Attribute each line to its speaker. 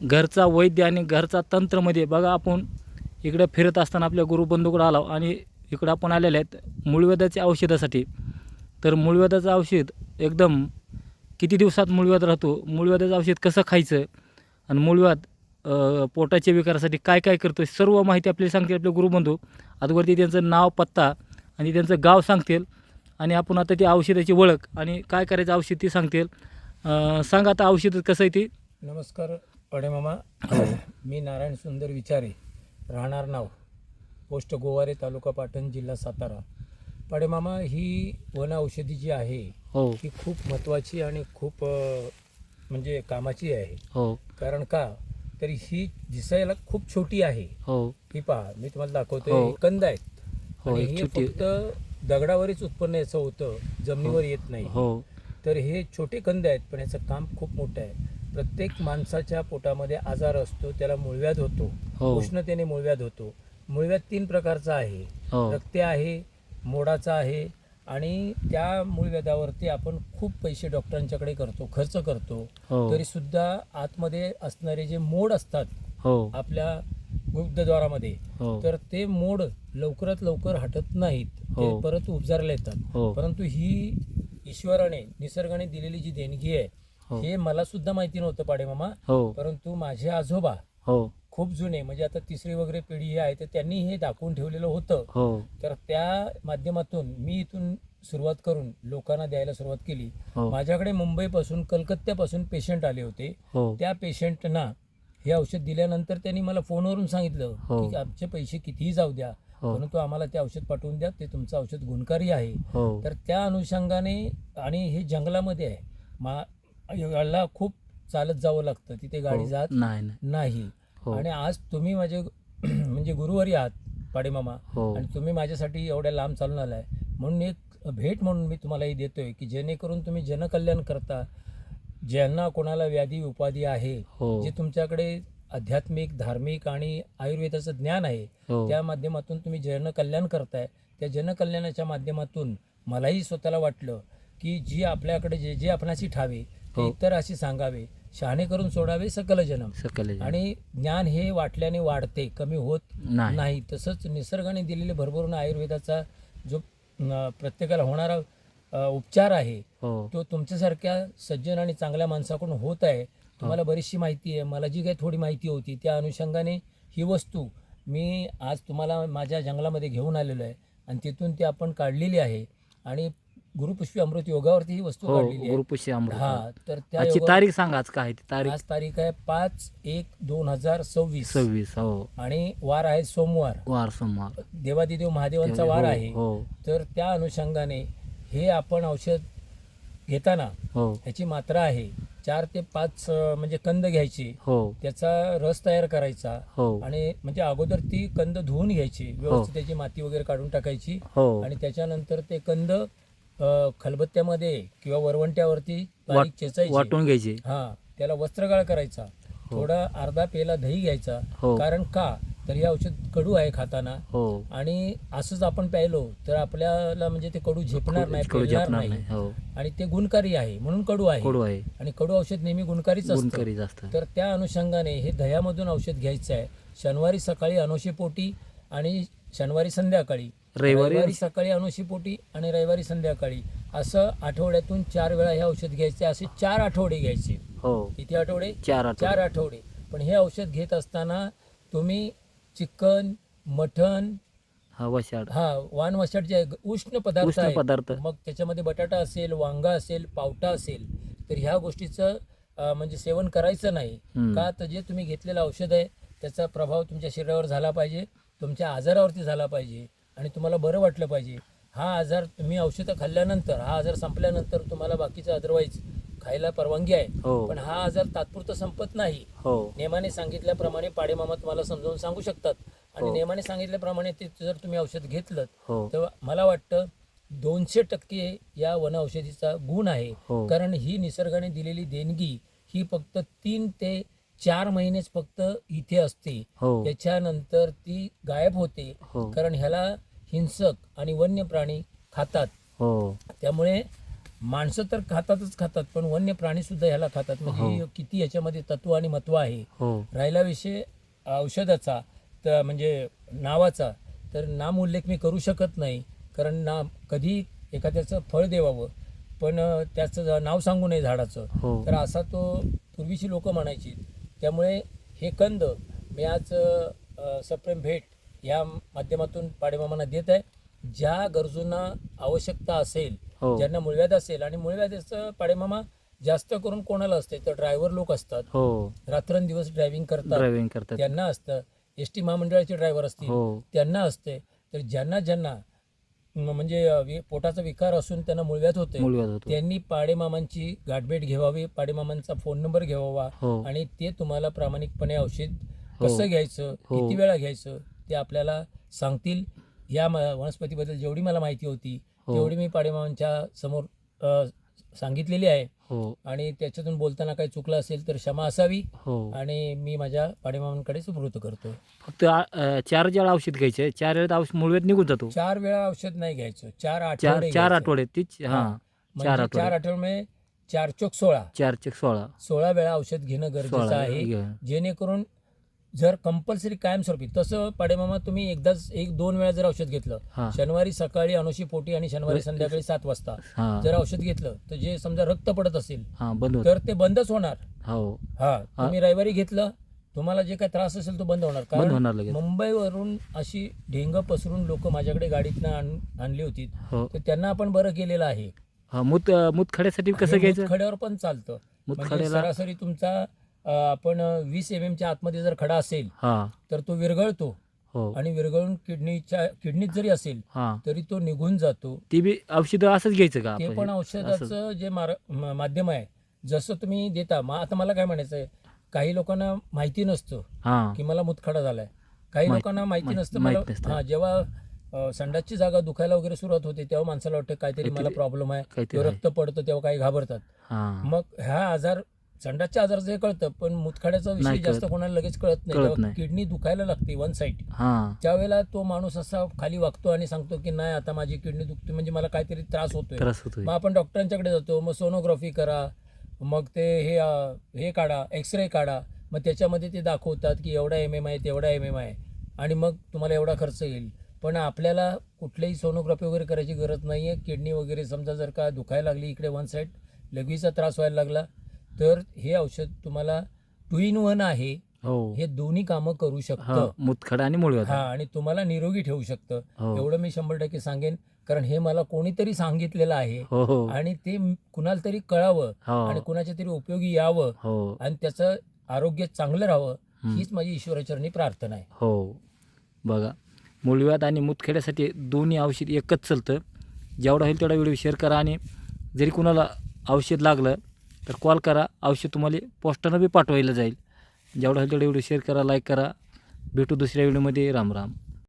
Speaker 1: घरचा वैद्य आणि घरचा तंत्रमध्ये बघा आपण इकडं फिरत असताना आपल्या गुरुबंधूकडं आलो आणि इकडं आपण आलेले आहेत मूळव्याधाच्या औषधासाठी. तर मूळव्याधाचं औषध एकदम किती दिवसात मूळव्याध राहतो? मूळव्याधाचं औषध कसं खायचं? आणि मूळव्याध पोटाच्या विकारासाठी काय काय करतो सर्व माहिती आपल्याला सांगतील आपले गुरुबंधू अगोदरती त्यांचं नाव पत्ता आणि त्यांचं गाव सांगतील. आणि आपण आता ती औषधाची ओळख आणि काय करायचं औषध ती सांगतील. सांगा आता औषध कसं आहे ती.
Speaker 2: नमस्कार. पडेमामा मी नारायण सुंदर विचारे राहणार नाव पोस्ट गोवारे तालुका पाटण जिल्हा सातारा. पडेमामा ही वन औषधी जी आहे
Speaker 1: हो.
Speaker 2: ही खूप महत्त्वाची आणि खूप अ, म्हणजे कामाची आहे.
Speaker 1: हो.
Speaker 2: कारण का? तर ही दिसायला खूप छोटी आहे.
Speaker 1: हो.
Speaker 2: ही पहा मी तुम्हाला दाखवतोय
Speaker 1: हो.
Speaker 2: हे कंद आहेत.
Speaker 1: हो,
Speaker 2: आणि
Speaker 1: एक
Speaker 2: हे
Speaker 1: छोटी-
Speaker 2: फक्त दगडावरच उत्पन्न याचं होतं जमिनीवर येत नाही.
Speaker 1: हो.
Speaker 2: तर हे छोटे कंद आहेत पण याचं काम खूप मोठं आहे. प्रत्येक माणसाच्या पोटामध्ये आजार असतो त्याला मूळव्याध होतो.
Speaker 1: हो.
Speaker 2: उष्णतेने मूळव्याध होतो. मूळव्याध तीन प्रकारचा आहे.
Speaker 1: हो.
Speaker 2: रक्ते आहे मोडाचा आहे आणि त्या मूळव्याधावरती आपण खूप पैसे डॉक्टरांच्याकडे करतो खर्च करतो.
Speaker 1: हो.
Speaker 2: तरी सुद्धा आतमध्ये असणारे जे मोड असतात आपल्या गुप्तद्वारामध्ये तर ते मोड लवकरात लवकर हटत नाहीत. ते. परत उपजारला येतात. परंतु ही ईश्वराने निसर्गाने दिलेली जी देणगी आहे
Speaker 1: हो.
Speaker 2: हे मला सुद्धा माहिती नव्हतं पाडेमामा
Speaker 1: हो.
Speaker 2: परंतु माझे आजोबा
Speaker 1: हो.
Speaker 2: खूप जुने म्हणजे आता तिसरी वगैरे पिढी ही आहे तर त्यांनी हे दाखवून ठेवलेलं होतं.
Speaker 1: हो.
Speaker 2: तर त्या माध्यमातून मी इथून सुरुवात करून लोकांना द्यायला सुरुवात केली.
Speaker 1: हो.
Speaker 2: माझ्याकडे मुंबईपासून कलकत्त्यापासून पेशंट आले होते.
Speaker 1: हो.
Speaker 2: त्या पेशंटना हे औषध दिल्यानंतर त्यांनी मला फोनवरून सांगितलं
Speaker 1: हो.
Speaker 2: की आमचे पैसे कितीही जाऊ द्या
Speaker 1: हो.
Speaker 2: परंतु आम्हाला ते औषध पाठवून द्या ते तुमचं औषध गुणकारी आहे.
Speaker 1: हो.
Speaker 2: तर त्या अनुषंगाने आणि हे जंगलामध्ये आहे मा याला खूप चालत जावं लागतं तिथे गाडी
Speaker 1: हो.
Speaker 2: जात
Speaker 1: नाही हो.
Speaker 2: आणि आज तुम्ही माझे म्हणजे गुरुवारी आहात पाडेमामा
Speaker 1: हो.
Speaker 2: आणि तुम्ही माझ्यासाठी एवढ्या लांब चालून आलाय. म्हणून एक भेट म्हणून मी तुम्हाला ही देतोय की जेणेकरून तुम्ही जनकल्याण करता ज्यांना कोणाला व्याधी उपाधी आहे जे तुमच्याकडे आध्यात्मिक धार्मिक आणि आयुर्वेदाचं ज्ञान आहे त्या माध्यमातून तुम्ही जनकल्याण करताय. त्या जनकल्याणाच्या माध्यमातून मलाही स्वतःला वाटलं की जी आपल्याकडे जे जे आपणाशी ठावे
Speaker 1: हो.
Speaker 2: इतर अशी सांगावे शहाणे करून सोडावे सकल जनम.
Speaker 1: सकल
Speaker 2: आणि ज्ञान हे वाटल्याने वाढते कमी होत
Speaker 1: नाही.
Speaker 2: नाही. तसंच निसर्गाने दिलेले भरभरून आयुर्वेदाचा जो अं, प्रत्येकाला होणारा अं, उपचार आहे
Speaker 1: हो.
Speaker 2: तो तुमच्यासारख्या सज्जन आणि चांगल्या माणसाकडून होत आहे. तुम्हाला बरीचशी माहिती आहे. मला जी काही थोडी माहिती होती त्या अनुषंगाने ही वस्तू मी आज तुम्हाला माझ्या जंगलामध्ये घेऊन आलेलो आहे. आणि तिथून ती आपण काढलेली आहे. आणि गुरुपुष्पी अमृत योगावरती ही वस्तू
Speaker 1: हो
Speaker 2: काढलेली आहे.
Speaker 1: गुरुपुष्य अमृत.
Speaker 2: हा तर त्या
Speaker 1: आजची
Speaker 2: योगा-
Speaker 1: तारीख सांगा आज काय आहे ती तारीख?
Speaker 2: आज तारीख आहे पाच एक दोन हजार सव्वीस.
Speaker 1: सव्वीस हो.
Speaker 2: आणि वार आहे सोमवार.
Speaker 1: वार सोमवार.
Speaker 2: देवादिदेव महादेवांचा वार
Speaker 1: हो,
Speaker 2: आहे.
Speaker 1: हो.
Speaker 2: तर त्या अनुषंगाने हे आपण औषध घेताना
Speaker 1: हो.
Speaker 2: ह्याची मात्रा आहे. चार ते पाच अं, म्हणजे कंद घ्यायची.
Speaker 1: हो.
Speaker 2: त्याचा रस तयार करायचा.
Speaker 1: हो.
Speaker 2: आणि म्हणजे अगोदर ती कंद धुवून घ्यायची. व्यवस्थित त्याची माती वगैरे काढून टाकायची.
Speaker 1: हो.
Speaker 2: आणि त्याच्यानंतर ते कंद खलबत्त्यामध्ये किंवा वरवंट्यावरती बारीक चेचायचे.
Speaker 1: वाटून घ्यायची.
Speaker 2: हा त्याला वस्त्रगाळ करायचा. थोडा अर्धा पेला दही घ्यायचा.
Speaker 1: हो.
Speaker 2: कारण का? तर हे औषध कडू आहे खाताना.
Speaker 1: हो.
Speaker 2: आणि असंच आपण प्यायलो तर आपल्याला म्हणजे ते कडू झेपणार नाही
Speaker 1: कडू
Speaker 2: पेलणार
Speaker 1: जपणार
Speaker 2: नाही.
Speaker 1: नाही हो.
Speaker 2: आणि ते गुणकारी आहे म्हणून कडू आहे.
Speaker 1: कडू आहे.
Speaker 2: आणि कडू औषध नेहमी गुणकारीच असतं.
Speaker 1: गुणकारी जास्त
Speaker 2: तर त्या अनुषंगाने हे दह्यामधून औषध घ्यायचं आहे. शनिवारी सकाळी अनोशीपोटी आणि शनिवारी संध्याकाळी.
Speaker 1: रविवारी
Speaker 2: सकाळी अनोशीपोटी आणि रविवारी संध्याकाळी. असं आठवड्यातून चार वेळा हे औषध घ्यायचे असे चार आठवडे घ्यायचे.
Speaker 1: हो.
Speaker 2: किती आठवडे?
Speaker 1: चार आठवडे.
Speaker 2: चार आठवडे. पण हे औषध घेत असताना तुम्ही चिकन मटन
Speaker 1: हा वशाड.
Speaker 2: हा वान वसाट जे उष्ण पदार्थ
Speaker 1: उष्ण. पदार्थ.
Speaker 2: मग त्याच्यामध्ये बटाटा असेल वांगा असेल पावटा असेल तर ह्या गोष्टीचं अं, म्हणजे सेवन करायचं नाही.
Speaker 1: हम्म.
Speaker 2: का तर जे तुम्ही घेतलेलं औषध आहे त्याचा प्रभाव तुमच्या शरीरावर झाला पाहिजे तुमच्या आजारावरती झाला पाहिजे. आणि तुम्हाला बरं वाटलं पाहिजे. हा आजार तुम्ही औषधं खाल्ल्यानंतर हा आजार संपल्यानंतर तुम्हाला बाकीचं अदरवाईज खायला परवानगी आहे.
Speaker 1: हो.
Speaker 2: पण हा आजार तात्पुरता संपत नाही.
Speaker 1: हो.
Speaker 2: नेमाने सांगितल्याप्रमाणे पाडेमामा तुम्हाला समजावून सांगू शकतात. आणि
Speaker 1: हो.
Speaker 2: नेमाने सांगितल्याप्रमाणे ते जर तुम्ही औषध घेतलं तर मला वाटतं दोनशे टक्के या वन औषधीचा गुण आहे. कारण ही निसर्गाने दिलेली देणगी ही फक्त तीन ते चार महिनेच फक्त इथे असते. त्याच्यानंतर ती गायब होते. कारण ह्याला हिंसक आणि वन्य प्राणी खातात.
Speaker 1: हो.
Speaker 2: त्यामुळे माणसं तर खातातच खातात पण वन्य प्राणी सुद्धा ह्याला खातात. म्हणजे किती याच्यामध्ये तत्व आणि महत्त्व आहे.
Speaker 1: हो.
Speaker 2: राहिला विषय औषधाचा तर म्हणजे नावाचा. तर नाम उल्लेख मी करू शकत नाही कारण ना कधी एखाद्याचं फळ देवावं पण त्याचं नाव सांगू नये झाडाचं.
Speaker 1: हो.
Speaker 2: तर असा तो पूर्वीची लोक म्हणायची. त्यामुळे हे कंद मी आज सप्रेम भेट या माध्यमातून पाडेमामांना देत आहे. ज्या गरजूंना आवश्यकता असेल
Speaker 1: हो.
Speaker 2: ज्यांना मुळव्याध असेल आणि मुळव्याधाचं पाडेमामा जास्त करून कोणाला असते तर ड्रायव्हर लोक असतात.
Speaker 1: हो.
Speaker 2: रात्रंदिवस ड्रायव्हिंग करतात.
Speaker 1: ड्रायव्हिंग करतात.
Speaker 2: त्यांना असतं. एस टी महामंडळाचे ड्रायव्हर असतील
Speaker 1: हो.
Speaker 2: त्यांना असते. तर ज्यांना ज्यांना म- म्हणजे अ, वि- पोटाचा विकार असून त्यांना मुळव्याध होते.
Speaker 1: मुलगा होतो.
Speaker 2: त्यांनी पाडेमामांची गाठभेट घ्यावी पाडेमामांचा फोन नंबर घ्यावा.
Speaker 1: हो.
Speaker 2: आणि ते तुम्हाला प्रामाणिकपणे औषध
Speaker 1: हो.
Speaker 2: कसं घ्यायचं
Speaker 1: हो.
Speaker 2: किती वेळा घ्यायचं ते आपल्याला सांगतील. या वनस्पतीबद्दल जेवढी मला माहिती होती
Speaker 1: हो.
Speaker 2: तेवढी मी पाडेमामांच्या समोर सांगितलेली आहे.
Speaker 1: हो.
Speaker 2: आणि त्याच्यातून बोलताना काही चुकलं असेल तर क्षमा असावी.
Speaker 1: हो.
Speaker 2: आणि मी माझ्या पाडेमामांकडे सुपूर्त करतो
Speaker 1: फक्त चार वेळा औषध घ्यायचे. चार वेळेत औषध मुळव्यात निघून जातो.
Speaker 2: चार वेळा औषध नाही घ्यायचं. चार
Speaker 1: चार
Speaker 2: आठवडे
Speaker 1: चार. आठवडे तीच
Speaker 2: हा. म्हणजे
Speaker 1: चार आठवडे
Speaker 2: चार चोक सोळा.
Speaker 1: चार चेक सोळा.
Speaker 2: सोळा वेळा औषध घेणं गरजेचं आहे. जेणेकरून जर कंपल्सरी कायमस्वरूपी तसं पाडेमामा तुम्ही एकदाच एक दोन वेळा जर औषध घेतलं
Speaker 1: हा.
Speaker 2: शनिवारी सकाळी अनुशी पोटी आणि शनिवारी संध्याकाळी सात वाजता.
Speaker 1: हा.
Speaker 2: जर औषध घेतलं तर जे समजा रक्त पडत असेल
Speaker 1: हा बंद होत.
Speaker 2: तर ते बंदच होणार.
Speaker 1: हो.
Speaker 2: हा तुम्ही रविवारी घेतलं तुम्हाला जे काही त्रास असेल तो बंद होणार.
Speaker 1: बंद
Speaker 2: कारण
Speaker 1: होणार लगेच.
Speaker 2: मुंबईवरून अशी ढेंग पसरून लोक माझ्याकडे गाडीतनं आण- आणली होती.
Speaker 1: हो.
Speaker 2: तर त्यांना आपण बरं केलेलं आहे.
Speaker 1: हा मूत कसं घ्यायचं?
Speaker 2: मुतखड्यावर पण चालतं. म्हणजे
Speaker 1: मुतखड्याला
Speaker 2: सरासरी तुमचा आपण वीस एम च्या आतमध्ये जर खडा असेल तर तो विरघळतो
Speaker 1: हो
Speaker 2: आणि विरघळून किडनीच्या किडनीत जरी असेल तरी तो निघून जातो
Speaker 1: ती बी औषध असंच घ्यायचं का
Speaker 2: ते? पण. औषधाचं जे माध्यम आहे जसं तुम्ही देता आता मला काय म्हणायचं आहे काही लोकांना माहिती नसतं की मला मुतखडा झालाय काही लोकांना माहिती नसतं मला. हा जेव्हा संडासची जागा दुखायला वगैरे सुरुवात होते तेव्हा माणसाला वाटतं काहीतरी मला प्रॉब्लेम आहे. रक्त पडतं तेव्हा काही घाबरतात मग ह्या आजार संडासच्या आजाराचं हे कळतं पण मुतखड्याचा विषय
Speaker 1: नाही
Speaker 2: जास्त. कोणाला लगेच कळत नाही.
Speaker 1: कळत
Speaker 2: तेव्हा
Speaker 1: नाही.
Speaker 2: किडनी दुखायला लागते वन साईड
Speaker 1: हा.
Speaker 2: त्यावेळेला तो माणूस असा खाली वागतो आणि सांगतो की नाही आता माझी किडनी दुखते म्हणजे मला काहीतरी त्रास होतोय.
Speaker 1: त्रास होतोय.
Speaker 2: मग आपण डॉक्टरांच्याकडे जातो मग सोनोग्राफी करा मग ते हे अ, हे काढा एक्सरे काढा. मग त्याच्यामध्ये ते दाखवतात की एवढा एम एम आहे तेवढा एम एम आहे. आणि मग तुम्हाला एवढा खर्च येईल. पण आपल्याला कुठल्याही सोनोग्राफी वगैरे करायची गरज नाही आहे किडनी वगैरे समजा जर का दुखायला लागली इकडे वन साईड लगेचचा त्रास व्हायला लागला. तर हे औषध तुम्हाला टू इन वन आहे.
Speaker 1: हो.
Speaker 2: हे दोन्ही कामं करू
Speaker 1: हा
Speaker 2: शकतं.
Speaker 1: मुतखडा आणि मुळव्याध.
Speaker 2: हा आणि तुम्हाला निरोगी ठेवू शकतं.
Speaker 1: हो.
Speaker 2: एवढं मी शंभर टक्के सांगेन कारण हे मला कोणीतरी सांगितलेलं आहे.
Speaker 1: हो हो.
Speaker 2: आणि ते कुणाला तरी कळावं
Speaker 1: हो.
Speaker 2: आणि कुणाच्या तरी उपयोगी यावं
Speaker 1: हो.
Speaker 2: आणि त्याचं आरोग्य चांगलं राहावं
Speaker 1: हम्म.
Speaker 2: हीच माझी ईश्वराचरणी प्रार्थना आहे.
Speaker 1: हो. बघा मुळव्याध आणि मुतखेड्यासाठी दोन्ही औषध एकच चालतं. जेवढा होईल तेवढा व्हिडिओ शेअर करा आणि जरी कुणाला औषध लागलं तर कॉल करा. औषध तुम्हाला पोस्टानं बी पाठवायला जाईल. जेवढं होईल तेवढं एवढं शेअर करा लाईक करा. भेटू दुसऱ्या व्हिडिओमध्ये राम राम.